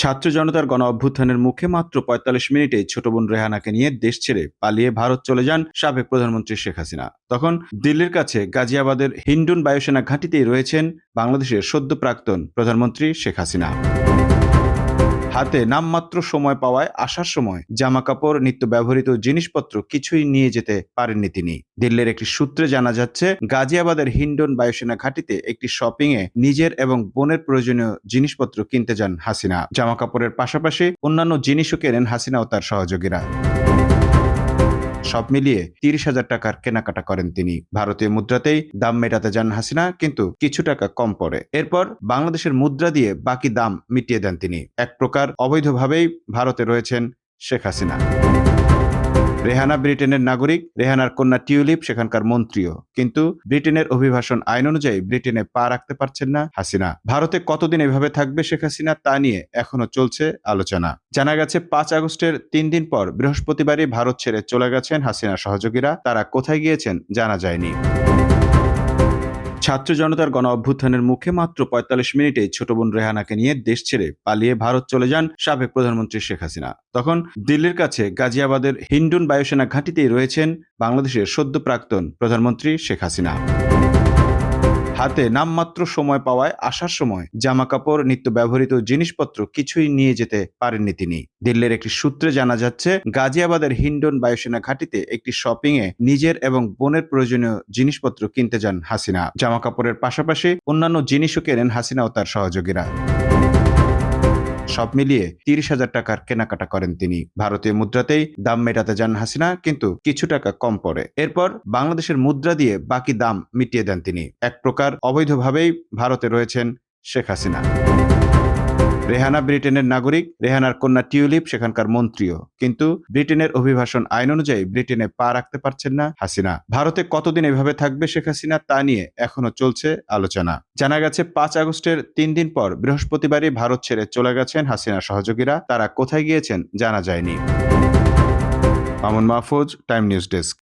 ছাত্র জনতার গণ অভ্যুত্থানের মুখে মাত্র পঁয়তাল্লিশ মিনিটে ছোট বোন রেহানাকে নিয়ে দেশ ছেড়ে পালিয়ে ভারত চলে যান সাবেক প্রধানমন্ত্রী শেখ হাসিনা। তখন দিল্লির কাছে গাজিয়াবাদের হিন্ডুন বায়ুসেনা ঘাঁটিতেই রয়েছেন বাংলাদেশের সদ্য প্রাক্তন প্রধানমন্ত্রী শেখ হাসিনা। হাতে নামমাত্র সময় পাওয়ায় আসার সময় জামা কাপড় নিত্য ব্যবহৃত জিনিসপত্র কিছুই নিয়ে যেতে পারেননি তিনি। দিল্লির একটি সূত্রে জানা যাচ্ছে, গাজিয়াবাদের হিন্ডন বায়ুসেনা ঘাটিতে একটি শপিং এ নিজের এবং বোনের প্রয়োজনীয় জিনিসপত্র কিনতে যান হাসিনা। জামা কাপড়ের পাশাপাশি অন্যান্য জিনিসও কেনেন হাসিনা ও তার সহযোগীরা। সব মিলিয়ে তিরিশ হাজার টাকার কেনাকাটা করেন তিনি। ভারতীয় মুদ্রাতেই দাম মেটাতে যান হাসিনা, কিন্তু কিছু টাকা কম পড়ে। এরপর বাংলাদেশের মুদ্রা দিয়ে বাকি দাম মিটিয়ে দেন তিনি। এক প্রকার অবৈধভাবেই ভারতে রয়েছেন শেখ হাসিনা। রেহানা ব্রিটেনের নাগরিক, রেহানার কন্যা টিউলিপ সেখানকার মন্ত্রীও। কিন্তু ব্রিটেনের অভিভাষণ আইন অনুযায়ী ব্রিটেনে পা রাখতে পারছেন না হাসিনা। ভারতে কতদিন এভাবে থাকবে শেখ হাসিনা তা নিয়ে এখনও চলছে আলোচনা। জানা গেছে, পাঁচ আগস্টের তিন দিন পর বৃহস্পতিবারই ভারত ছেড়ে চলে গেছেন হাসিনা সহযোগীরা। তারা কোথায় গিয়েছেন জানা যায়নি। ছাত্র জনতার গণ অভ্যুত্থানের মুখে মাত্র পঁয়তাল্লিশ মিনিটে ছোট বোন রেহানাকে নিয়ে দেশ ছেড়ে পালিয়ে ভারত চলে যান সাবেক প্রধানমন্ত্রী শেখ হাসিনা। তখন দিল্লির কাছে গাজিয়াবাদের হিন্ডুন বায়ুসেনা ঘাঁটিতেই রয়েছেন বাংলাদেশের সদ্য প্রাক্তন প্রধানমন্ত্রী শেখ হাসিনা। হাতে নামমাত্র সময় পাওয়ায় আসার সময় জামা কাপড় নিত্য ব্যবহৃত জিনিসপত্র কিছুই নিয়ে যেতে পারেননি তিনি। দিল্লির একটি সূত্রে জানা যাচ্ছে, গাজিয়াবাদের হিন্ডন বায়ুসেনা ঘাটিতে একটি শপিং এ নিজের এবং বোনের প্রয়োজনীয় জিনিসপত্র কিনতে যান হাসিনা। জামা কাপড়ের পাশাপাশি অন্যান্য জিনিসও কেনেন হাসিনা ও তার সহযোগীরা। সব মিলিয়ে তিরিশ হাজার টাকার কেনাকাটা করেন তিনি। ভারতীয় মুদ্রাতেই দাম মেটাতে যান হাসিনা, কিন্তু কিছু টাকা কম পড়ে। এরপর বাংলাদেশের মুদ্রা দিয়ে বাকি দাম মিটিয়ে দেন তিনি। এক প্রকার অবৈধভাবেই ভারতে রয়েছেন শেখ হাসিনা। রেহানা ব্রিটেনের নাগরিক, রেহানার কন্যা টিউলিপ, সেখানকার মন্ত্রীও। কিন্তু ব্রিটেনের অভিবাসন আইন অনুযায়ী ব্রিটেনে পা রাখতে পারছেন না হাসিনা। ভারতে কতদিন এভাবে থাকবে শেখ হাসিনা তা নিয়ে এখনও চলছে আলোচনা। জানা গেছে, পাঁচ আগস্টের তিন দিন পর বৃহস্পতিবারই ভারত ছেড়ে চলে গেছেন হাসিনা সহযোগীরা। তারা কোথায় গিয়েছেন জানা যায়নি। Mamun Mahfuz, Time News desk.